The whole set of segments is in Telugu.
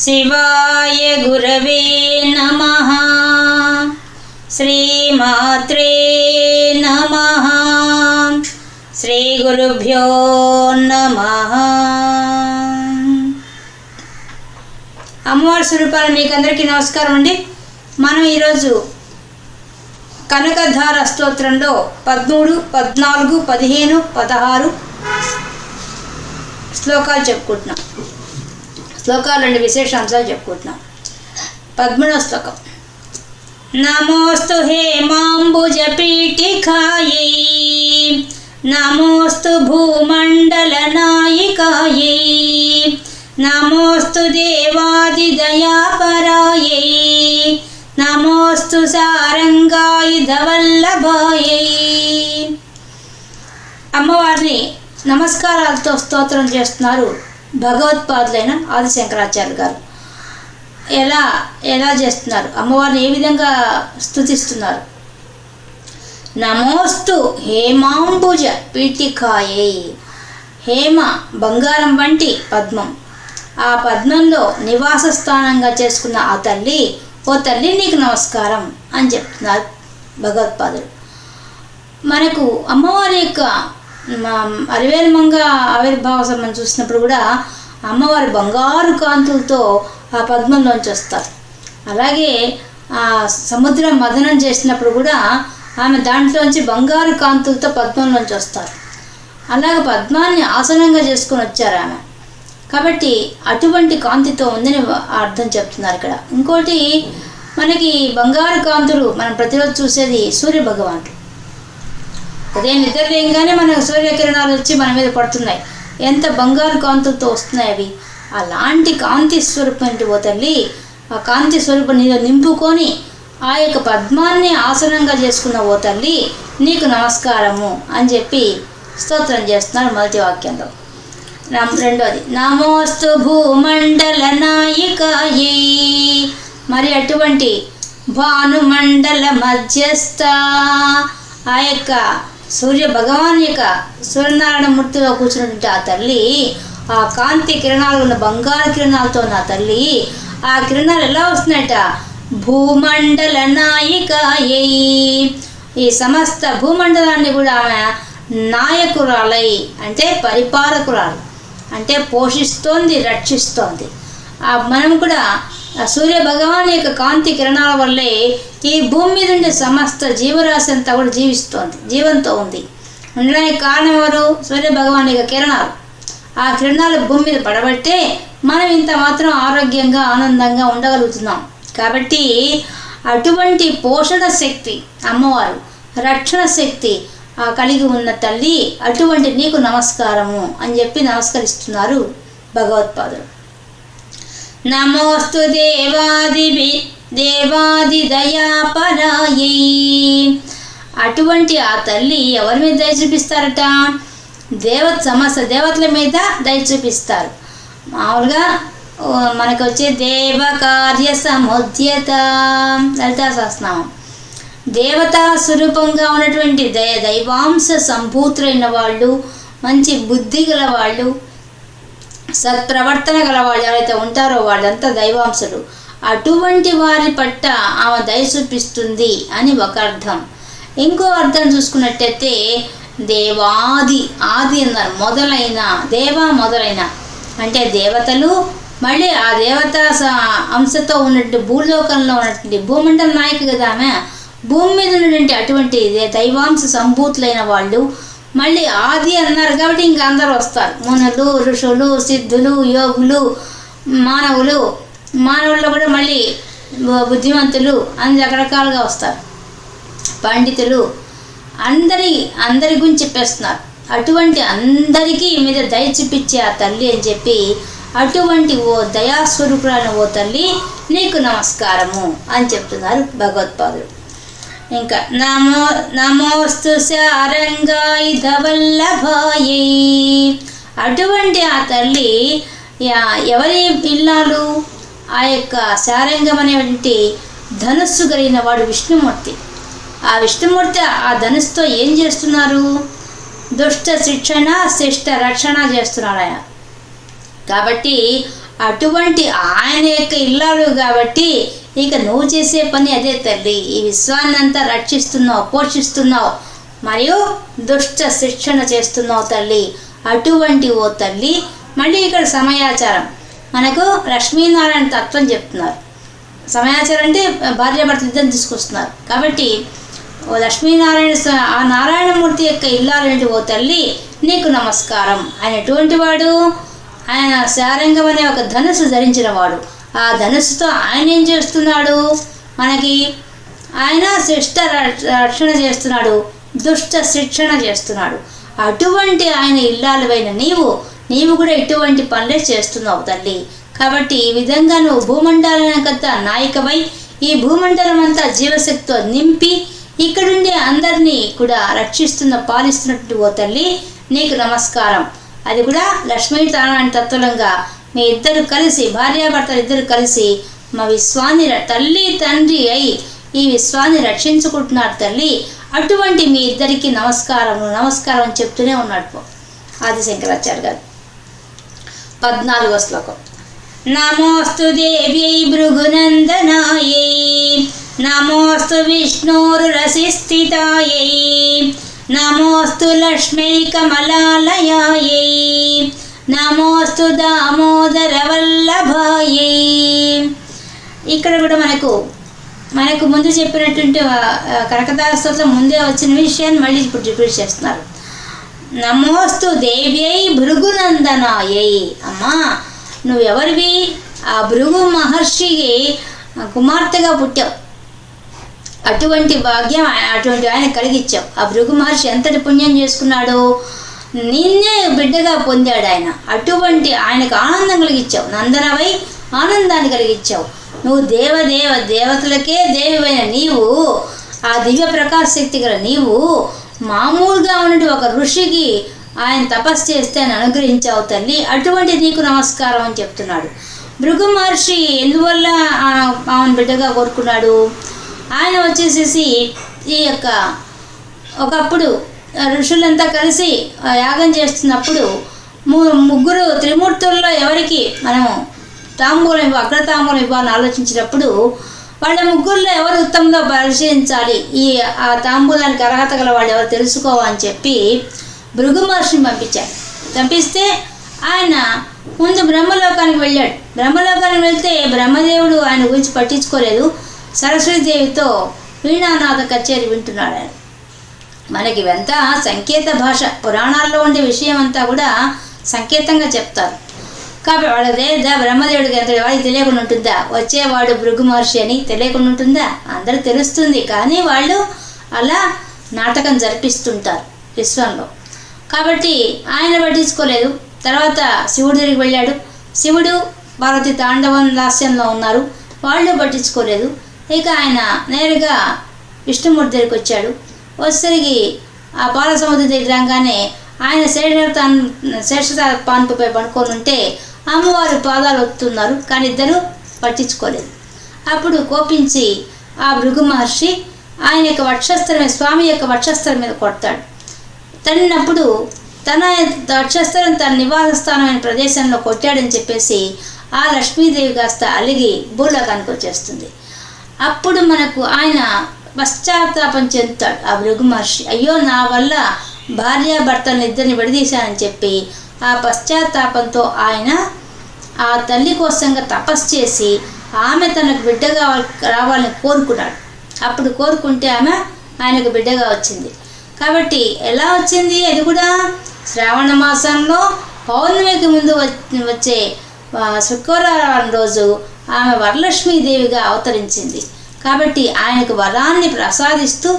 శివాయ గురవే నమ. శ్రీమాత్రే నమ. శ్రీ గురుభ్యో నమ. అమ్మవారి స్వరూపాలు మీకు అందరికీ నమస్కారం అండి. మనం ఈరోజు కనకధార స్తోత్రంలో పదమూడు పద్నాలుగు పదిహేను పదహారు శ్లోకాలు చెప్పుకుంటున్నాం. శ్లోకాలు రెండు విశేషాంశాలు చెప్పుకుంటున్నాం. పద్మూడవ శ్లోకం నమోస్తు హేమాంబుజ పీఠికాయై నమోస్తు భూమండల నాయికాయై నమోస్తు దేవాదిదయాపరాయై నమోస్తు సారంగాయుధవల్లభాయై అమ్మవారిని నమస్కారాలతో స్తోత్రం చేస్తున్నారు భగవత్పాదులైన ఆదిశంకరాచార్య గారు. ఎలా ఎలా చేస్తున్నారు? అమ్మవారిని ఏ విధంగా స్థుతిస్తున్నారు నమోస్తు హేమాంబుజ పీఠికాయే. హేమ బంగారం వంటి పద్మం. ఆ పద్మంలో నివాస స్థానంగా చేసుకున్న ఆ తల్లి ఓ తల్లి నీకు నమస్కారం అని చెప్తున్నారు భగవత్పాదుడు మనకు అమ్మవారి యొక్క అరివేలమంగ ఆవిర్భావ సమయం చూసినప్పుడు కూడా అమ్మవారి బంగారు కాంతులతో ఆ పద్మంలోంచి వస్తారు. అలాగే ఆ సముద్ర మదనం చేసినప్పుడు కూడా ఆమె దాంట్లోంచి బంగారు కాంతులతో పద్మంలోంచి వస్తారు. అలాగే పద్మాన్ని ఆసనంగా చేసుకొని వచ్చారు ఆమె. కాబట్టి అటువంటి కాంతితో ఉందని అర్థం చెప్తున్నారు ఇక్కడ. ఇంకోటి మనకి బంగారు కాంతులు మనం ప్రతిరోజు చూసేది సూర్య భగవానుడు ఉదయం నిద్ర లేయంగానే మనకు సూర్యకిరణాలు వచ్చి మన మీద పడుతున్నాయి. ఎంత బంగారు కాంతులతో వస్తున్నాయి అవి. అలాంటి కాంతి స్వరూపం ఓ తల్లి? ఆ కాంతి స్వరూపం నీలో నింపుకొని ఆ యొక్క పద్మాన్ని ఆసనంగా చేసుకున్న ఓ తల్లి నీకు నమస్కారము అని చెప్పి స్తోత్రం చేస్తున్నారు మొదటి వాక్యంలో. రెండోది నమోస్తు భూమండల నాయికాయే. మరి అటువంటి భానుమండల మధ్యస్థ ఆ యొక్క సూర్య భగవాన్ యొక్క సూర్యనారాయణ మూర్తిలో కూర్చున్నటువంటి ఆ తల్లి ఆ కాంతి కిరణాలు ఉన్న బంగారు కిరణాలతో ఉన్న తల్లి ఆ కిరణాలు ఎలా వస్తున్నాయట? భూమండల నాయికాయై. ఈ సమస్త భూమండలాన్ని కూడా ఆమె నాయకురాలై అంటే పరిపాలకురాలు అంటే పోషిస్తోంది రక్షిస్తోంది. మనం కూడా సూర్య భగవాన్ యొక్క కాంతి కిరణాల వల్లే ఈ భూమి మీద ఉండే సమస్త జీవరాశి అంతా కూడా జీవిస్తోంది జీవంతో ఉంది. ఉండడానికి కారణం ఎవరు? సూర్య భగవాన్ యొక్క కిరణాలు. ఆ కిరణాలు భూమి మీద పడబట్టే మనం ఇంత మాత్రం ఆరోగ్యంగా ఆనందంగా ఉండగలుగుతున్నాం. కాబట్టి అటువంటి పోషణ శక్తి అమ్మవారు రక్షణ శక్తి కలిగి ఉన్న తల్లి అటువంటి నీకు నమస్కారము అని చెప్పి నమస్కరిస్తున్నారు భగవత్పాదులు. నమోస్తు దేవాది దేవాది దయాపరాయి. అటువంటి ఆ తల్లి ఎవరి మీద దయ చూపిస్తారట? దేవత సమస్త దేవతల మీద దయ చూపిస్తారు. మామూలుగా మనకు వచ్చే దేవ కార్య సముద్యత లలితా సహస్రనామం దేవతా స్వరూపంగా ఉన్నటువంటి దయ దైవాంశ సంభూతులైన వాళ్ళు మంచి బుద్ధి గల వాళ్ళు సత్ప్రవర్తన గల వాళ్ళు ఎవరైతే ఉంటారో వాళ్ళంతా దైవాంశులు. అటువంటి వారి పట్ల ఆమె దయ చూపిస్తుంది అని ఒక అర్థం. ఇంకో అర్థం చూసుకున్నట్టయితే దేవాది ఆది అన్నారు. మొదలైన దేవ మొదలైన. అంటే దేవతలు మళ్ళీ ఆ దేవత అంశతో ఉన్నటువంటి భూలోకంలో ఉన్నటువంటి భూమండల నాయకు కదా ఆమె. భూమి మీద ఉన్నటువంటి అటువంటి దైవాంశ సంభూతులైన వాళ్ళు మళ్ళీ ఆది అన్నారు కాబట్టి ఇంక అందరూ వస్తారు. మునులు ఋషులు సిద్ధులు యోగులు మానవులు. మానవుల్లో కూడా మళ్ళీ బుద్ధిమంతులు అన్ని రకరకాలుగా వస్తారు. పండితులు అందరి అందరి గురించి చెప్పేస్తున్నారు. అటువంటి అందరికీ మీద దయ చూపించే ఆ తల్లి అని చెప్పి అటువంటి ఓ దయాస్వరూపురాని ఓ తల్లి నీకు నమస్కారము అని చెప్తున్నారు భగవత్పాదుడు ఇంకా నమో నమోస్తు శారంగాయుధవల్లభాయి అటువంటి ఆ తల్లి ఎవరి ఇల్లాలు ఆ యొక్క శారంగం అనేటువంటి ధనుస్సు కలిగిన వాడు విష్ణుమూర్తి. ఆ విష్ణుమూర్తి ఆ ధనుస్సుతో ఏం చేస్తున్నారు? దుష్ట శిక్షణ శిష్ట రక్షణ చేస్తున్నాడు ఆయన. కాబట్టి అటువంటి ఆయన యొక్క ఇల్లాలు కాబట్టి ఇక నువ్వు చేసే పని అదే తల్లి. ఈ విశ్వాన్ని అంతా రక్షిస్తున్నావు పోషిస్తున్నావు. మరియు దుష్ట శిక్షణ చేస్తున్నావు తల్లి. అటువంటి ఓ తల్లి మళ్ళీ ఇక్కడ సమయాచారం మనకు లక్ష్మీనారాయణ తత్వం చెప్తున్నారు. సమయాచారం అంటే భార్యాభర్తలు ఇద్దరు తీసుకొస్తున్నారు. కాబట్టి ఓ లక్ష్మీనారాయణ ఆ నారాయణమూర్తి యొక్క ఇల్లాలంటే ఓ తల్లి నీకు నమస్కారం. ఆయన ఎటువంటి వాడు ఆయన శారంగం అనే ఒక ధనుసు ధరించిన వాడు. ఆ ధనుసుతో ఆయన ఏం చేస్తున్నాడు? మనకి ఆయన శిష్ట రక్ష- రక్షణ చేస్తున్నాడు దుష్ట శిక్షణ చేస్తున్నాడు. అటువంటి ఆయన ఇల్లాలువైన నీవు నీవు కూడా ఇటువంటి పనులే చేస్తున్నావు తల్లి. కాబట్టి ఈ విధంగా నువ్వు భూమండలానికంతా నాయకమై ఈ భూమండలం అంతా జీవశక్తితో నింపి ఇక్కడుండే అందరినీ కూడా రక్షిస్తున్న పాలిస్తున్నట్టు ఓ తల్లి నీకు నమస్కారం. అది కూడా లక్ష్మీనారాయణ తత్వలంగా మీ ఇద్దరు కలిసి భార్యాభర్తలు ఇద్దరు కలిసి మా విశ్వాన్ని తల్లి తండ్రి అయి ఈ విశ్వాన్ని రక్షించుకుంటున్నారు తల్లి. అటువంటి మీ ఇద్దరికి నమస్కారం నమస్కారం చెప్తూనే ఉన్నాడు ఆది శంకరాచార్య గారు. పద్నాలుగో శ్లోకం. నమోస్తు దేవ్యై భృగునందనాయై నమోస్తు విష్ణోరురసిస్థితాయై నమోస్తు లక్ష్మీ కమలాలయాయై నమోస్తు దామోదర వల్లభాయై. ఇక్కడ కూడా మనకు మనకు ముందు చెప్పినటువంటి ఆ, ముందే వచ్చిన విషయాన్ని మళ్ళీ ఇప్పుడు రిపీట్ చేస్తున్నారు. నమోస్తు దేవ్యై భృగునందనాయై. అమ్మా నువ్వెవరివి? ఆ భృగు మహర్షికి కుమార్తెగా పుట్టావు. అటువంటి భాగ్యం అటువంటి ఆయన కలిగించావు ఆ భృగు మహర్షి ఎంతటి పుణ్యం చేసుకున్నాడు నిన్నే బిడ్డగా పొందాడు ఆయన. అటువంటి ఆయనకు ఆనందం కలిగించావు నందనవై ఆనందాన్ని కలిగించావు నువ్వు దేవదేవ దేవతలకే దేవివైన నీవు ఆ దివ్య ప్రకాశ శక్తి గల నీవు మామూలుగా ఉన్నటువంటి ఒక ఋషికి ఆయన తపస్సు చేస్తే ఆయన అనుగ్రహించావు తల్లి. అటువంటి నీకు నమస్కారం అని చెప్తున్నాడు. భృగు మహర్షి ఎందువల్ల ఆమెను బిడ్డగా కోరుకున్నాడు? ఆయన వచ్చేసేసి ఈ యొక్క ఒకప్పుడు ఋషులంతా కలిసి యాగం చేస్తున్నప్పుడు ము- ముగ్గురు త్రిమూర్తుల్లో ఎవరికి మనం తాంబూలం ఇవ్వ అగ్ర తాంబూలం ఇవ్వాలని ఆలోచించినప్పుడు వాళ్ళ ముగ్గురులో ఎవరు ఉత్తమంగా పరిశీలించాలి? ఈ ఆ తాంబూలానికి అర్హత గల వాళ్ళు ఎవరు తెలుసుకోవాలని చెప్పి భృగు మహర్షిని పంపించారు. పంపిస్తే ఆయన ముందు బ్రహ్మలోకానికి వెళ్ళాడు. బ్రహ్మలోకానికి వెళ్తే బ్రహ్మదేవుడు ఆయన గురించి పట్టించుకోలేదు. సరస్వతీదేవితో వీణానాథ కచేరి వింటున్నాడు ఆయన. మనకి ఇవంతా సంకేత భాష. పురాణాల్లో ఉండే విషయం అంతా కూడా సంకేతంగా చెప్తారు. కాబట్టి వాళ్ళదే దా బ్రహ్మదేవుడికి ఎంత వాడికి తెలియకుండా ఉంటుందా? వచ్చేవాడు భృగు మహర్షి అని తెలియకుండా ఉంటుందా? అందరూ తెలుస్తుంది. కానీ వాళ్ళు అలా నాటకం జరిపిస్తుంటారు విశ్వంలో. కాబట్టి ఆయన పట్టించుకోలేదు. తర్వాత శివుడి దగ్గరికి వెళ్ళాడు. శివుడు పార్వతి తాండవం లాస్యంలో ఉన్నారు. వాళ్ళు పట్టించుకోలేదు. ఇక ఆయన నేరుగా విష్ణుమూర్తి దగ్గరికి వచ్చాడు. వచ్చేసరికి ఆ పాల సముద్రం రాగానే ఆయన తను శేషత పాన్పుపై పడుకొని ఉంటే అమ్మవారి పాదాలు ఒత్తున్నారు కానీ ఇద్దరు పట్టించుకోలేదు. అప్పుడు కోపించి ఆ భృగు మహర్షి ఆయన యొక్క వక్షస్థలం మీద స్వామి యొక్క వక్షస్థలం మీద కొడతాడు. తన్నినప్పుడు తన వక్షస్థలం తన నివాస స్థానమైన ప్రదేశంలో కొట్టాడని చెప్పేసి ఆ లక్ష్మీదేవి కాస్త అలిగి భూలోకానికి వచ్చేస్తుంది. అప్పుడు మనకు ఆయన పశ్చాత్తాపం చెందుతాడు ఆ భృగు మహర్షి అయ్యో నా వల్ల భార్యాభర్తలను ఇద్దరిని విడదీశానని చెప్పి ఆ పశ్చాత్తాపంతో ఆయన ఆ తల్లి కోసంగా తపస్సు చేసి ఆమె తనకు బిడ్డగా రావాలని కోరుకున్నాడు. అప్పుడు కోరుకుంటే ఆమె ఆయనకు బిడ్డగా వచ్చింది. కాబట్టి ఎలా వచ్చింది? అది కూడా శ్రావణ మాసంలో పౌర్ణమికి ముందు వ- వచ్చే శుక్రవారం రోజు ఆమె వరలక్ష్మీదేవిగా అవతరించింది. కాబట్టి ఆయనకు వరాన్ని ప్రసాదిస్తూ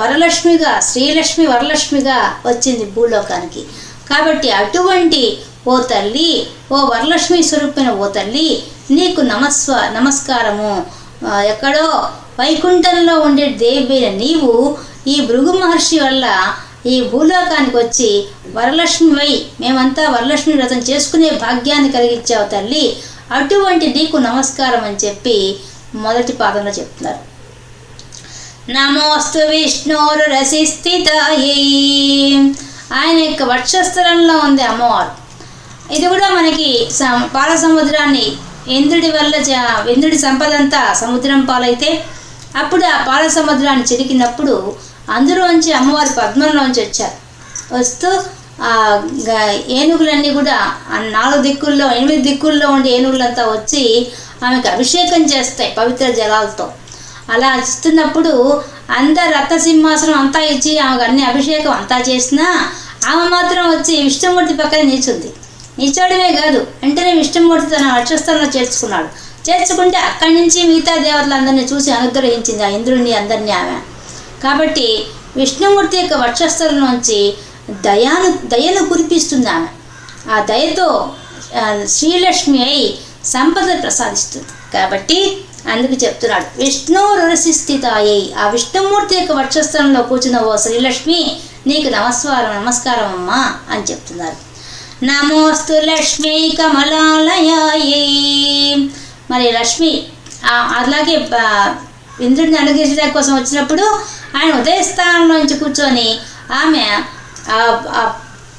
వరలక్ష్మిగా శ్రీలక్ష్మి వరలక్ష్మిగా వచ్చింది భూలోకానికి. కాబట్టి అటువంటి ఓ తల్లి ఓ వరలక్ష్మి స్వరూపిన ఓ తల్లి నీకు నమస్వ నమస్కారము. ఎక్కడో వైకుంఠంలో ఉండే దేవైన నీవు ఈ భృగు మహర్షి వల్ల ఈ భూలోకానికి వచ్చి వరలక్ష్మివై మేమంతా వరలక్ష్మి వ్రతం చేసుకునే భాగ్యాన్ని కలిగించావు తల్లి. అటువంటి నీకు నమస్కారం అని చెప్పి మొదటి పాదంలో చెప్తున్నారు. నమోస్తు విష్ణోరు రసిస్థితాయి. ఆయన యొక్క వక్షస్థలంలో ఉంది అమ్మవారు. ఇది కూడా మనకి స- పాల సముద్రాన్ని ఇంద్రుడి వల్ల ఇంద్రుడి సంపద అంతా సముద్రం పాలైతే అప్పుడు ఆ పాల సముద్రాన్ని చిరికినప్పుడు అందులోంచి అమ్మవారి పద్మంలోంచి వచ్చారు. వస్తూ ఏనుగులన్నీ కూడా నాలుగు దిక్కుల్లో ఎనిమిది దిక్కుల్లో ఉండే ఏనుగులంతా వచ్చి ఆమెకు అభిషేకం చేస్తాయి పవిత్ర జలాలతో. అలా ఇస్తున్నప్పుడు అందరు రత్న సింహాసనం అంతా ఇచ్చి ఆమెకు అన్ని అభిషేకం అంతా చేసినా ఆమె మాత్రం వచ్చి విష్ణుమూర్తి పక్కన నిల్చుంది. నిల్చోడమే కాదు వెంటనే విష్ణుమూర్తి తన వక్షస్థలంలో చేర్చుకున్నాడు. చేర్చుకుంటే అక్కడి నుంచి మిగతా దేవతలందరినీ చూసి అనుగ్రహించింది ఆ ఇంద్రుడిని అందరినీ ఆమె. కాబట్టి విష్ణుమూర్తి యొక్క వక్షస్థలంలోంచి దయాను దయను కురిపిస్తుంది ఆమె. ఆ దయతో శ్రీలక్ష్మి అయి సంపద ప్రసాదిస్తుంది. కాబట్టి అందుకు చెప్తున్నాడు విష్ణు రురసిస్థితాయి ఆ విష్ణుమూర్తి యొక్క వక్షస్థలంలో కూర్చున్న ఓ శ్రీలక్ష్మి నీకు నమస్కారం నమస్కారం అమ్మా అని చెప్తున్నారు. నమోస్తు లక్ష్మి కమలాలయాయి. మరి లక్ష్మి అలాగే ఇంద్రుడిని అనుగ్రహించడం కోసం వచ్చినప్పుడు ఆయన ఉదయస్థానంలోంచి కూర్చొని ఆమె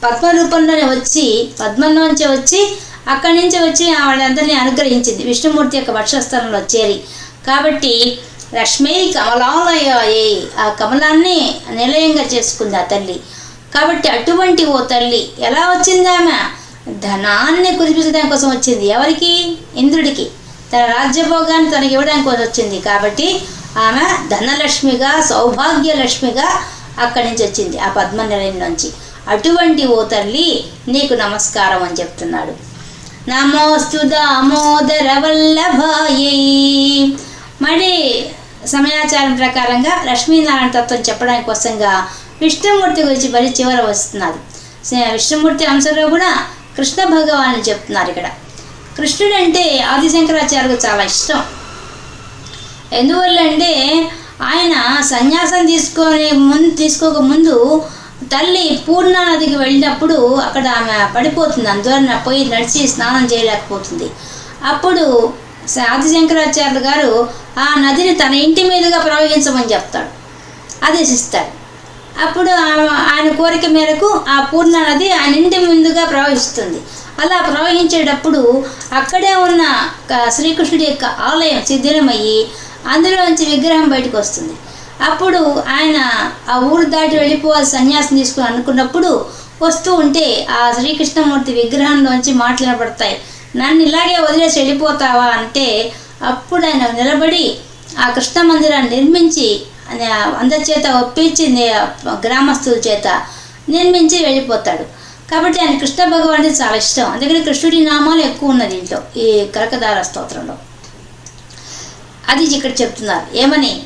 పద్మ రూపంలోనే వచ్చి పద్మంలోంచి వచ్చి అక్కడి నుంచి వచ్చి వాళ్ళందరినీ అనుగ్రహించింది. విష్ణుమూర్తి యొక్క వక్షస్థలంలో చేరి. కాబట్టి లక్ష్మీ కమలాలయ ఆ కమలాన్ని నిలయంగా చేసుకుంది ఆ తల్లి. కాబట్టి అటువంటి ఓ తల్లి ఎలా వచ్చింది ఆమె? ధనాన్ని కురిపించడం కోసం వచ్చింది. ఎవరికి? ఇంద్రుడికి. తన రాజ్యభోగాన్ని తనకి ఇవ్వడానికి వచ్చింది. కాబట్టి ఆమె ధనలక్ష్మిగా సౌభాగ్యలక్ష్మిగా అక్కడి నుంచి వచ్చింది ఆ పద్మనిలయం నుంచి. అటువంటి ఓ తల్లి నీకు నమస్కారం అని చెప్తున్నాడు. నమోస్తు దామోదర వల్లభాయి. మరి సమయాచారం ప్రకారంగా లక్ష్మీనారాయణ తత్వం చెప్పడానికి కోసంగా విష్ణుమూర్తి గురించి మరి చివర వస్తున్నారు. విష్ణుమూర్తి అంశంలో కూడా కృష్ణ భగవాన్ చెప్తున్నారు ఇక్కడ. కృష్ణుడు అంటే ఆదిశంకరాచార్యకు చాలా ఇష్టం. ఎందువల్ల అంటే ఆయన సన్యాసం తీసుకొని ముందు తీసుకోక ముందు తల్లి పూర్ణ నదికి వెళ్ళినప్పుడు అక్కడ ఆమె పడిపోతుంది. అందువలన పోయి నడిచి స్నానం చేయలేకపోతుంది. అప్పుడు ఆది శంకరాచార్యులు గారు ఆ నదిని తన ఇంటి మీదుగా ప్రవహించమని చెప్తాడు. ఆదేశిస్తాడు అప్పుడు ఆయన కోరిక మేరకు ఆ పూర్ణ నది ఆయన ఇంటి ముందుగా ప్రవహిస్తుంది. అలా ప్రవహించేటప్పుడు అక్కడే ఉన్న శ్రీకృష్ణుడి యొక్క ఆలయం శిథిలమయ్యి అందులోంచి విగ్రహం బయటకు వస్తుంది. అప్పుడు ఆయన ఆ ఊరు దాటి వెళ్ళిపోవాలి సన్యాసం తీసుకుని అనుకున్నప్పుడు వస్తూ ఉంటే ఆ శ్రీకృష్ణమూర్తి విగ్రహంలోంచి మాట్లాడబడతాయి నన్ను ఇలాగే వదిలేసి వెళ్ళిపోతావా అంటే అప్పుడు ఆయన నిలబడి ఆ కృష్ణ మందిరాన్ని నిర్మించి అందరి చేత ఒప్పించి గ్రామస్తుల చేత నిర్మించి వెళ్ళిపోతాడు. కాబట్టి ఆయన కృష్ణ భగవాన్ చాలా ఇష్టం. అందుకని కృష్ణుడి నామాలు ఎక్కువ ఉన్నది దీంట్లో ఈ కరకదార స్తోత్రంలో. అది ఇక్కడ చెప్తున్నారు. ఏమని?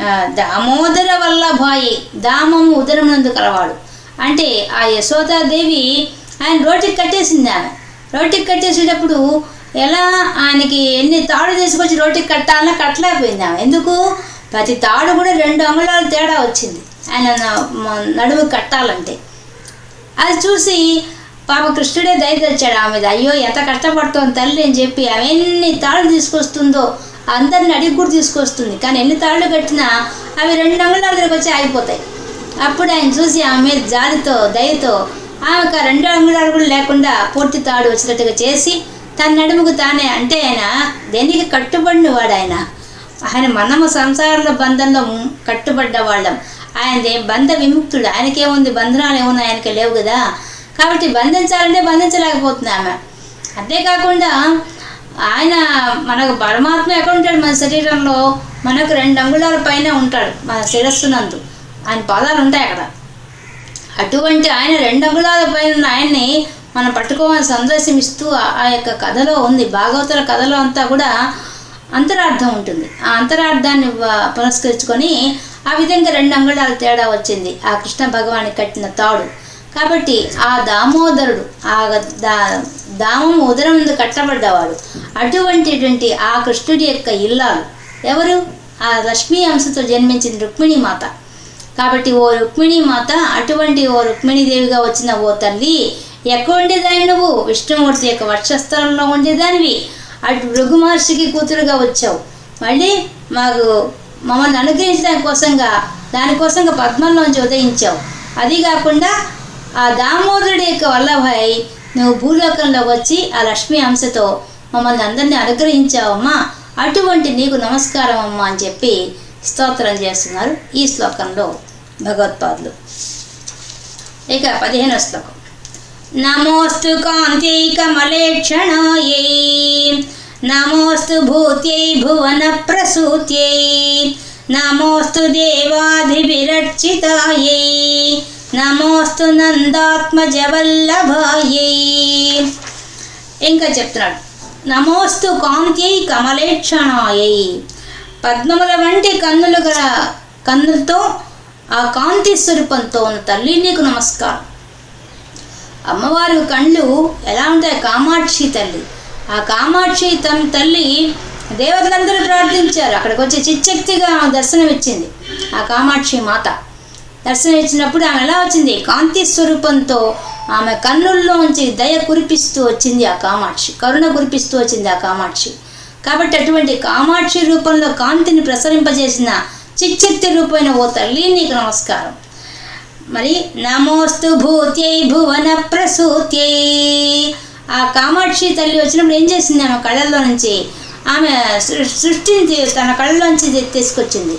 ఆ, దామోదర వల్లభాయి దామము ఉదరమునందు కలవాడు. అంటే ఆ యశోదాదేవి ఆయన రోటికి కట్టేసింది ఆమె. రోటికి కట్టేసేటప్పుడు ఎలా ఆయనకి ఎన్ని తాడు తీసుకొచ్చి రోటికి కట్టాలన్నా కట్టలేకపోయింది ఆమె. ఎందుకు? ప్రతి తాడు కూడా రెండు అంగుళాలు తేడా వచ్చింది. ఆయన నడుము కట్టాలంటే. అది చూసి పాప కృష్ణుడే దయ తెచ్చాడు ఆమె అయ్యో ఎంత కష్టపడుతోంది తల్లి అని చెప్పి ఆమె ఎన్ని తాళ్ళు తీసుకొస్తుందో అందరిని అడిగి కూడా తీసుకొస్తుంది. కానీ ఎన్ని తాళ్ళు కట్టినా అవి రెండు అంగుళాల దగ్గరకు వచ్చి ఆగిపోతాయి. అప్పుడు ఆయన చూసి ఆమె మీద జాలితో దయతో ఆమెకు రెండు అంగుళాలు కూడా లేకుండా పూర్తి తాడు వచ్చినట్టుగా చేసి తన నడుముకు తానే అంటే ఆయన దేనికి కట్టుబడిన వాడు ఆయన? ఆయన మనము సంసారంలో బంధంలో కట్టుబడ్డ వాళ్ళం. ఆయన బంధ విముక్తుడు. ఆయనకేముంది? బంధనాలు ఏమున్నా ఆయనకి లేవు కదా. కాబట్టి బంధించాలంటే బంధించలేకపోతుంది ఆమె. అంతేకాకుండా ఆయన మనకు పరమాత్మ ఎక్కడ ఉంటాడు? మన శరీరంలో మనకు రెండు అంగుళాల పైన ఉంటాడు మన శిరస్సునందు ఆయన పాదాలు ఉంటాయి అక్కడ. అటువంటి ఆయన రెండు అంగుళాల పైన ఉన్న ఆయన్ని మనం పట్టుకోవాలని సందేశం ఇస్తూ ఆ- యొక్క కథలో ఉంది. భాగవతుల కథలో అంతా కూడా అంతరార్థం ఉంటుంది. ఆ అంతరార్థాన్ని పురస్కరించుకొని ఆ విధంగా రెండు అంగుళాల తేడా వచ్చింది. ఆ కృష్ణ భగవానికి కట్టిన తాడు. కాబట్టి ఆ దామోదరుడు ఆ దా దామం ఉదరం ముందు కట్టబడ్డవాడు. అటువంటిటువంటి ఆ కృష్ణుడి యొక్క ఇల్లాలు ఎవరు? ఆ లక్ష్మీ అంశతో జన్మించిన రుక్మిణీ మాత. కాబట్టి ఓ రుక్మిణీ మాత అటువంటి ఓ రుక్మిణీదేవిగా వచ్చిన ఓ తల్లి ఎక్కడ ఉండేదాన్ని నువ్వు? విష్ణుమూర్తి యొక్క వర్షస్థలంలో ఉండేదానివి. అటు భృగు మహర్షికి కూతురుగా వచ్చావు. మళ్ళీ మాకు మమ్మల్ని అనుగ్రహించడానికి కోసంగా దానికోసంగా పద్మంలోంచి ఉదయించావు. అది కాకుండా ఆ దామోదరుడి యొక్క వల్లభాయ్ నువ్వు భూలోకంలో వచ్చి ఆ లక్ష్మీ అంశతో మమ్మల్ని అందరినీ అనుగ్రహించావమ్మా. అటువంటి నీకు నమస్కారం అమ్మా అని చెప్పి స్తోత్రం చేస్తున్నారు ఈ శ్లోకంలో భగవత్పాదులు. ఇక పదిహేనో శ్లోకం. నమోస్తు కాంతి కమలేక్షణాయై నమోస్తు భూత్యై భువన ప్రసూత్యై నమోస్తు దేవాదివిరర్చితాయై నమోస్తు నందాత్మజవల్లభాయై. ఇంకా చెప్తున్నాడు. నమోస్తు కాంత్యై కమలేక్షణాయై. పద్మముల వంటి కన్నులు గల కన్నులతో ఆ కాంతి స్వరూపంతో ఉన్న తల్లి నీకు నమస్కారం. అమ్మవారి కళ్ళు ఎలా ఉంటాయి కామాక్షి తల్లి? ఆ కామాక్షి తమ తల్లి దేవతలందరూ ప్రార్థించారు. అక్కడికి వచ్చి చిచ్చక్తిగా దర్శనమిచ్చింది. దర్శనం ఇచ్చింది ఆ కామాక్షి మాత. దర్శనం ఇచ్చినప్పుడు ఆమె ఎలా వచ్చింది? కాంతి స్వరూపంతో ఆమె కన్నుల్లోంచి దయ కురిపిస్తూ వచ్చింది ఆ కామాక్షి. కరుణ కురిపిస్తూ వచ్చింది ఆ కామాక్షి. కాబట్టి అటువంటి కామాక్షి రూపంలో కాంతిని ప్రసరింపజేసిన చిచ్చక్తి రూపమైన ఓ తల్లి నీకు నమస్కారం. మరి నమోస్తు భూత్యై భువన ప్రసూత్యై. ఆ కామాక్షి తల్లి వచ్చినప్పుడు ఏం చేసింది ఆమె కళ్ళల్లో నుంచి? ఆమె సృష్టిని తన కళ్ళలోంచి తీసుకొచ్చింది.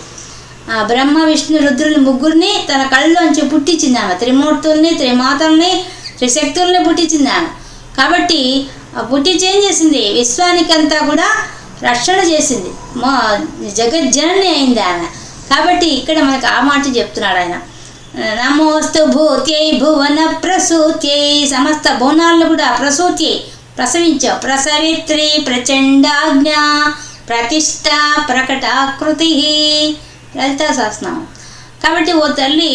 బ్రహ్మ విష్ణు రుద్రుని ముగ్గురిని తన కళ్ళలోంచి పుట్టించింది ఆమె త్రిమూర్తుల్ని త్రిమాతల్ని త్రిశక్తుల్ని పుట్టించింది ఆమె కాబట్టి ఆ పుట్టించి ఏం చేసింది? విశ్వానికంతా కూడా రక్షణ చేసింది. మా జగజ్జనని అయింది ఆమె కాబట్టి ఇక్కడ మనకు ఆ మాట చెప్తున్నాడు ఆయన. నమోస్తు భూత్యై భువన ప్రసూత్యై సమస్త భువనాలను కూడా ప్రసూత్యై ప్రసవించావు ప్రసవిత్రి ప్రచండాజ్ఞ ప్రతిష్ట ప్రకటాకృతి. లలితాశాస్త్రం కాబట్టి ఓ తల్లి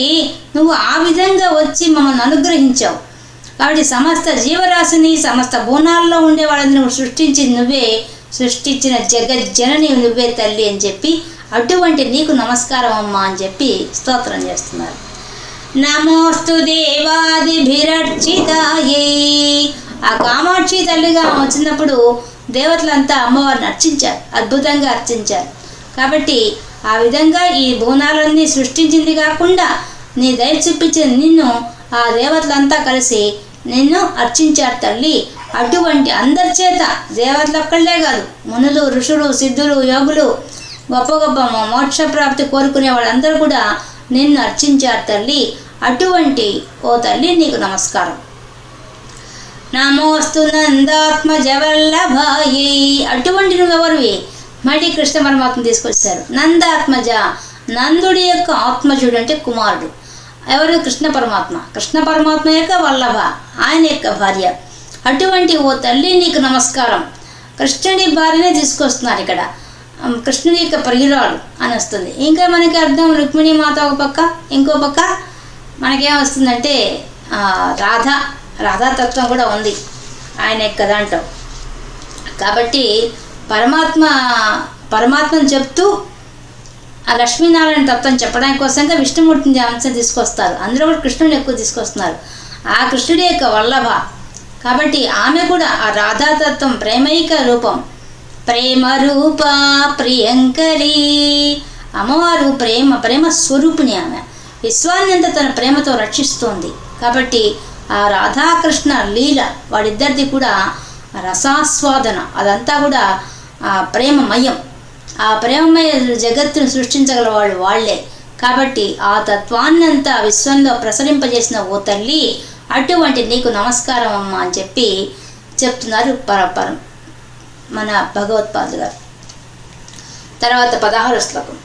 నువ్వు ఆ విధంగా వచ్చి మమ్మల్ని అనుగ్రహించావు. కాబట్టి సమస్త జీవరాశిని సమస్త బోనాల్లో ఉండే వాళ్ళని నువ్వు సృష్టించింది నువ్వే సృష్టించిన జగజ్జనని నువ్వే తల్లి అని చెప్పి అటువంటి నీకు నమస్కారం అమ్మా అని చెప్పి స్తోత్రం చేస్తున్నారు. నమోస్తు దేవాదిభిరర్చితాయే. ఆ కామాక్షి తల్లిగా వచ్చినప్పుడు దేవతలంతా అమ్మవారిని అర్చించారు అద్భుతంగా అర్చించారు. కాబట్టి ఆ విధంగా ఈ బోనాలన్నీ సృష్టించింది కాకుండా నీ దయ చూపించిన నిన్ను ఆ దేవతలంతా కలిసి నిన్ను అర్చించారు తల్లి. అటువంటి అందరి చేత దేవతలు ఒక్కళ్ళే కాదు మునులు ఋషులు సిద్ధులు యోగులు గొప్ప గొప్ప మో- మోక్ష ప్రాప్తి కోరుకునే వాళ్ళందరూ కూడా నిన్ను అర్చించారు తల్లి. అటువంటి ఓ తల్లి నీకు నమస్కారం. నమోస్తు నందాత్మ జవల్లభాయి. అటువంటి నువ్వెవరివి మళ్ళీ కృష్ణ పరమాత్మ తీసుకొచ్చారు. నందాత్మజ నందుడి యొక్క ఆత్మజుడు అంటే కుమారుడు. ఎవరు? కృష్ణ పరమాత్మ. కృష్ణ పరమాత్మ యొక్క వల్లభ ఆయన యొక్క భార్య. అటువంటి ఓ తల్లి నీకు నమస్కారం. కృష్ణుడి భార్యనే తీసుకొస్తున్నారు ఇక్కడ. కృష్ణుడి యొక్క ప్రియురాలు అని వస్తుంది. ఇంకా మనకి అర్థం రుక్మిణి మాత ఒక పక్క ఇంకో పక్క. మనకేం వస్తుందంటే రాధా రాధ రాధాతత్వం కూడా ఉంది. ఆయన యొక్క దాంట్లో. కాబట్టి పరమాత్మ పరమాత్మను చెప్తూ ఆ లక్ష్మీనారాయణ తత్వం చెప్పడానికి కోసంగా విష్ణుమూర్తిని అంశం తీసుకొస్తారు. అందులో కూడా కృష్ణుని ఎక్కువ తీసుకొస్తున్నారు. ఆ కృష్ణుడి యొక్క వల్లభ. కాబట్టి ఆమె కూడా ఆ రాధాతత్వం ప్రేమైక రూపం. ప్రేమ రూప ప్రియంకరి. అమ్మవారు ప్రేమ ప్రేమ స్వరూపిణి ఆమె. విశ్వాన్నంతా తన ప్రేమతో రక్షిస్తోంది. కాబట్టి ఆ రాధాకృష్ణ లీల వాడిద్దరిది కూడా రసాస్వాదన. అదంతా కూడా ఆ ప్రేమమయం. ఆ ప్రేమమయ జగత్తును సృష్టించగల వాళ్ళు వాళ్ళే కాబట్టి ఆ తత్వాన్నంతా విశ్వంలో ప్రసరింపజేసిన ఓ తల్లి అటువంటి నీకు నమస్కారం అమ్మా అని చెప్పి చెప్తున్నారు పరపరం మన భగవత్పాదు గారు. తర్వాత పదహారు శ్లోకం.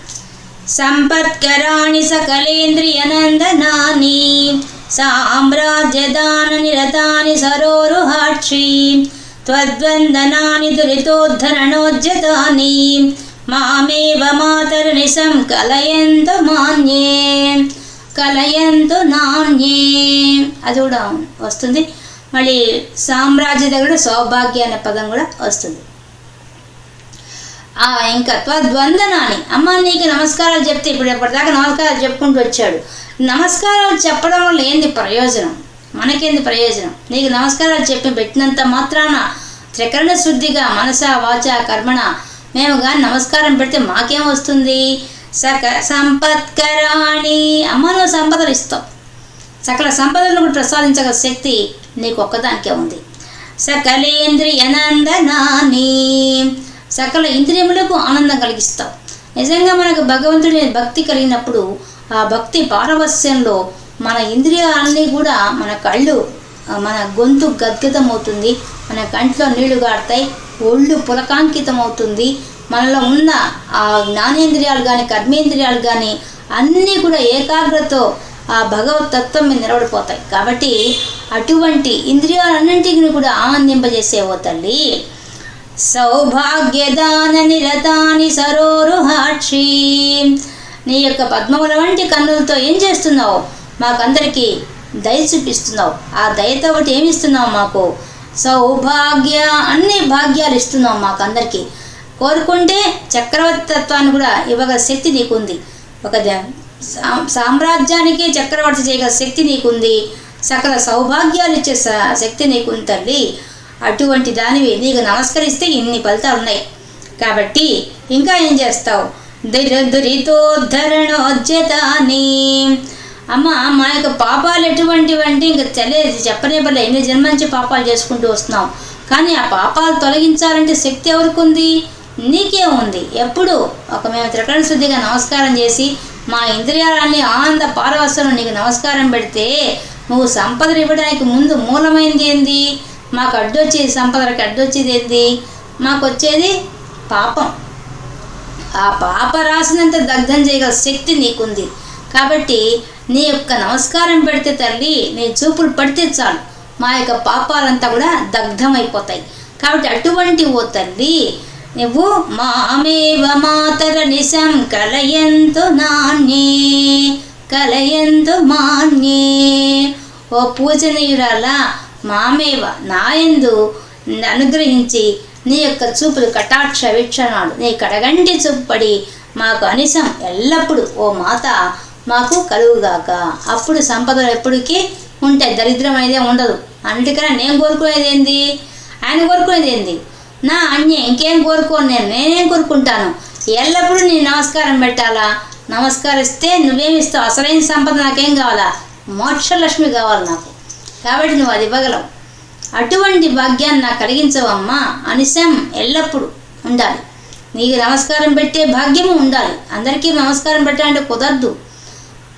సంపత్కరాణి సకలేంద్రియనందనాని సామ్రాజ్యదాన నిరతాని సరోరుహాక్షి త్వద్వందనాని దురితోద్ధరణోజ్యతాని మామేవ మాతర్నిశం కలయంతు మాన్యే కలయంతు నాణ్యే అది కూడా వస్తుంది. మళ్ళీ సామ్రాజ్య దగ్గర సౌభాగ్య అనే పదం కూడా వస్తుంది. ఆ ఇంకా త్వద్వందనాన్ని. అమ్మ నీకు నమస్కారాలు చెప్తే ఇప్పుడు ఎప్పటిదాకా నమస్కారాలు చెప్పుకుంటూ వచ్చాడు. నమస్కారాలు చెప్పడం వల్ల ఏంది ప్రయోజనం? మనకేంది ప్రయోజనం? నీకు నమస్కారాలు చెప్పి పెట్టినంత మాత్రాన త్రికరణ శుద్ధిగా మనస వాచ కర్మణ మేము కానీ నమస్కారం పెడితే మాకేం వస్తుంది? సక సంపత్కరాణి అమ్మ నువ్వు సంపదలు ఇస్తావు. సకల సంపదలను కూడా ప్రసాదించగల శక్తి నీకు ఒక్కదానికే ఉంది. సకలేంద్రియనందనాని. సకల ఇంద్రియములకు ఆనందం కలిగిస్తావు. నిజంగా మనకు భగవంతుడి భక్తి కలిగినప్పుడు ఆ భక్తి పారవస్యంలో మన ఇంద్రియాలన్నీ కూడా మన కళ్ళు మన గొంతు గద్గతం అవుతుంది మన కంట్లో నీళ్ళు గాడతాయి ఒళ్ళు పులకాంకితం అవుతుంది మనలో ఉన్న ఆ జ్ఞానేంద్రియాలు కానీ కర్మేంద్రియాలు కానీ అన్నీ కూడా ఏకాగ్రతతో ఆ భగవత్ తత్వం మీద నిలబడిపోతాయి. కాబట్టి అటువంటి ఇంద్రియాలన్నింటినీ కూడా ఆనందింపజేసేవో తల్లి. సౌభాగ్యదాన నిరతాని సరోరుహాక్షి. నీ యొక్క పద్మముల వంటి కన్నులతో ఏం చేస్తున్నావు? మాకందరికీ దయ చూపిస్తున్నావు. ఆ దయతో ఒకటి ఏమి ఇస్తున్నావు మాకు? సౌభాగ్య అన్ని భాగ్యాలు ఇస్తున్నావు మాకందరికీ. కోరుకుంటే చక్రవర్తి తత్వాన్ని కూడా ఇవ్వగల శక్తి నీకుంది. ఒక ద- సామ్రాజ్యానికి చక్రవర్తి చేయగల శక్తి నీకుంది. సకల సౌభాగ్యాలు ఇచ్చే స- శక్తి నీకుంది తల్లి. అటువంటి దానివి నీకు నమస్కరిస్తే ఇన్ని ఫలితాలు ఉన్నాయి. కాబట్టి ఇంకా ఏం చేస్తావు? దురితోద్ధరణోజ్యతాని అమ్మ మా యొక్క పాపాలు ఎటువంటివంటే ఇంకా తెలియదు. చెప్పనే పర్లే ఎన్ని జన్మ నుంచి పాపాలు చేసుకుంటూ వస్తున్నాం కానీ ఆ పాపాలు తొలగించాలంటే శక్తి ఎవరికి ఉంది నీకే ఉంది. ఎప్పుడు? ఒక మేము త్రికరణ శుద్ధిగా నమస్కారం చేసి మా ఇంద్రియాలన్నీ ఆనంద పారవశం నీకు నమస్కారం పెడితే నువ్వు సంపదలు ఇవ్వడానికి ముందు మూలమైంది ఏంది? మాకు అడ్డొచ్చేది సంపదలకు అడ్డొచ్చేది ఏంది? మాకు వచ్చేది పాపం. ఆ పాప రాసినంత దగ్ధం చేయగల శక్తి నీకుంది. కాబట్టి నీ యొక్క నమస్కారం పెడితే తల్లి నీ చూపులు పడితే చాలు. మా యొక్క పాపాలంతా కూడా దగ్ధమైపోతాయి. కాబట్టి అటువంటి ఓ తల్లి నువ్వు మామేవ మాతర నిశం కలయంతు నాణ్యే కలయంతు మాన్యే. ఓ పూజనీయురాల మామేవ నాయందు అనుగ్రహించి నీ యొక్క చూపులు కటాక్ష వీక్షణాలు నీ కడగంటి చూపు పడి మాకు అనిసం ఎల్లప్పుడూ. ఓ మాత మాకు కలుగుగాక అప్పుడు సంపద ఎప్పటికీ ఉంటాయి దరిద్రం అయితే ఉండదు. అన్నిటికన్నా నేను కోరుకునేది ఏంది? ఆయన కోరుకునేది ఏంది? నా అన్య ఇంకేం కోరుకోను నేను నేనేం కోరుకుంటాను? ఎల్లప్పుడూ నీ నమస్కారం పెట్టాలా? నమస్కరిస్తే నువ్వేమిస్తావు అసలైన సంపద నాకేం కావాలా? మోక్షలక్ష్మి కావాలి నాకు. కాబట్టి నువ్వు అది ఇవ్వగలవు. అటువంటి భాగ్యాన్ని నాకు కలిగించవమ్మా. అనిశం ఎల్లప్పుడూ ఉండాలి. నీకు నమస్కారం పెట్టే భాగ్యము ఉండాలి. అందరికీ నమస్కారం పెట్టాలంటే కుదరదు.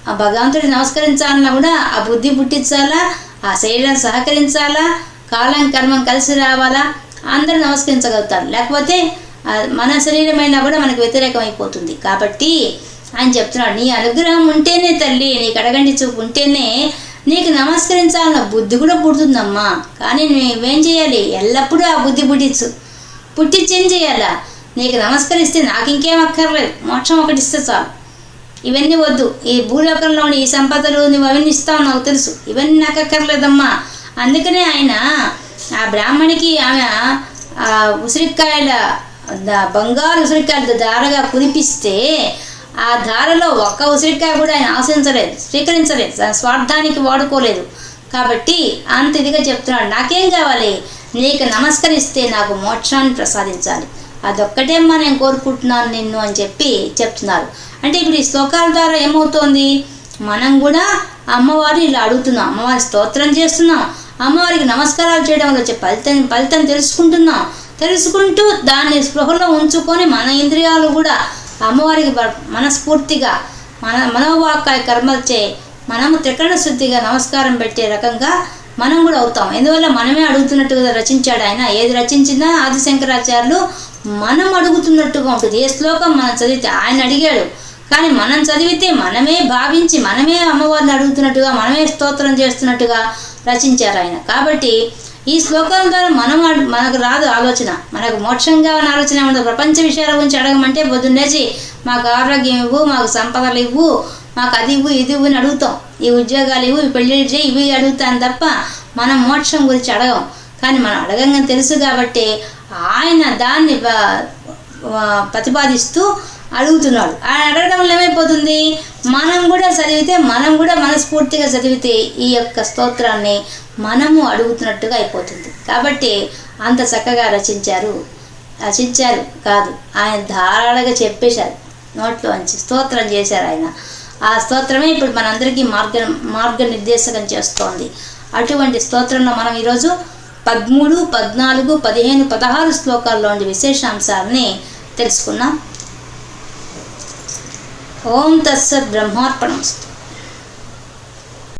ఆ భగవంతుడి నమస్కరించాలన్నా కూడా ఆ బుద్ధి పుట్టించాలా ఆ శరీరం సహకరించాలా కాలం కర్మం కలిసి రావాలా అందరూ నమస్కరించగలుగుతారు. లేకపోతే మన శరీరమైనా కూడా మనకు వ్యతిరేకం అయిపోతుంది కాబట్టి ఆయన చెప్తున్నాడు నీ అనుగ్రహం ఉంటేనే తల్లి నీకు అడగండి చూపు ఉంటేనే నీకు నమస్కరించాలన్న బుద్ధి కూడా పుడుతుందమ్మా. కానీ నువ్వేం చేయాలి? ఎల్లప్పుడూ ఆ బుద్ధి పుట్టించు. పుట్టించి ఏం చేయాలా? నీకు నమస్కరిస్తే నాకు ఇంకేం అక్కర్లేదు. మోక్షం ఒకటి ఇస్తే చాలు. ఇవన్నీ వద్దు. ఈ భూలోకంలోని ఈ సంపదలు నువ్వు అవన్నీ ఇస్తావు నాకు తెలుసు. ఇవన్నీ నాకు అక్కర్లేదమ్మా. అందుకనే ఆయన ఆ బ్రాహ్మణికి ఆమె ఆ ఉసిరికాయల బంగారు ఉసిరికాయలు దారగా కురిపిస్తే ఆ ధారలో ఒక్క ఉసిరికాయ కూడా ఆయన ఆశించలేదు స్వీకరించలేదు స్వార్థానికి వాడుకోలేదు. కాబట్టి అంత ఇదిగా చెప్తున్నాడు. నాకేం కావాలి? నీకు నమస్కరిస్తే నాకు మోక్షాన్ని ప్రసాదించాలి. అదొక్కటేమ్మా నేను కోరుకుంటున్నాను నిన్ను అని చెప్పి చెప్తున్నారు. అంటే ఇప్పుడు ఈ శ్లోకాల ద్వారా ఏమవుతోంది? మనం కూడా అమ్మవారిని ఇలా అడుగుతున్నాం. అమ్మవారి స్తోత్రం చేస్తున్నాం. అమ్మవారికి నమస్కారాలు చేయడం వల్ల వచ్చే ఫలితం ఫలితం తెలుసుకుంటున్నాం. తెలుసుకుంటూ దాన్ని స్పృహలో ఉంచుకొని మన ఇంద్రియాలు కూడా అమ్మవారికి మనస్ఫూర్తిగా మన మనోవాకాయ కర్మలచే మనము త్రికరణ శుద్ధిగా నమస్కారం పెట్టే రకంగా మనం కూడా అవుతాం. ఎందువల్ల మనమే అడుగుతున్నట్టుగా రచించాడు ఆయన. ఏది రచించినా ఆదిశంకరాచార్యులు మనం అడుగుతున్నట్టుగా ఉంటుంది. ఏ శ్లోకం మనం చదివితే ఆయన అడిగాడు. కానీ మనం చదివితే మనమే భావించి మనమే అమ్మవారిని అడుగుతున్నట్టుగా మనమే స్తోత్రం చేస్తున్నట్టుగా రచించారు ఆయన. కాబట్టి ఈ శ్లోకం ద్వారా మనం మనకు రాదు ఆలోచన. మనకు మోక్షంగా ఉన్న ఆలోచన ఉండదు. ప్రపంచ విషయాల గురించి అడగమంటే పొద్దున్నేసి మాకు ఆరోగ్యం ఇవ్వు మాకు సంపదలు ఇవ్వు మాకు అది ఇవ్వు ఇది ఇవ్వు అని అడుగుతాం. ఈ ఉద్యోగాలు ఇవ్వు ఈ పెళ్ళిళ్ళు చేయి ఇవి అడుగుతాం తప్ప మనం మోక్షం గురించి అడగం. కానీ మనం అడగంగా తెలుసు కాబట్టి ఆయన దాన్ని ప్రతిపాదిస్తూ అడుగుతున్నాడు. ఆయన అడగడం వల్ల ఏమైపోతుంది? మనం కూడా చదివితే మనం కూడా మనస్ఫూర్తిగా చదివితే ఈ యొక్క స్తోత్రాన్ని మనము అడుగుతున్నట్టుగా అయిపోతుంది. కాబట్టి అంత చక్కగా రచించారు. రచించారు కాదు ఆయన ధారాళంగా చెప్పేశారు. నోట్లోంచి స్తోత్రం చేశారు ఆయన. ఆ స్తోత్రమే ఇప్పుడు మనందరికీ మార్గ మార్గనిర్దేశకం చేస్తోంది. అటువంటి స్తోత్రంలో మనం ఈరోజు పదమూడు పద్నాలుగు పదిహేను పదహారు శ్లోకాల్లోని విశేషాంశాలని తెలుసుకున్నాం. ஓம் தத்சத் பிரம்மார்ப்பணம்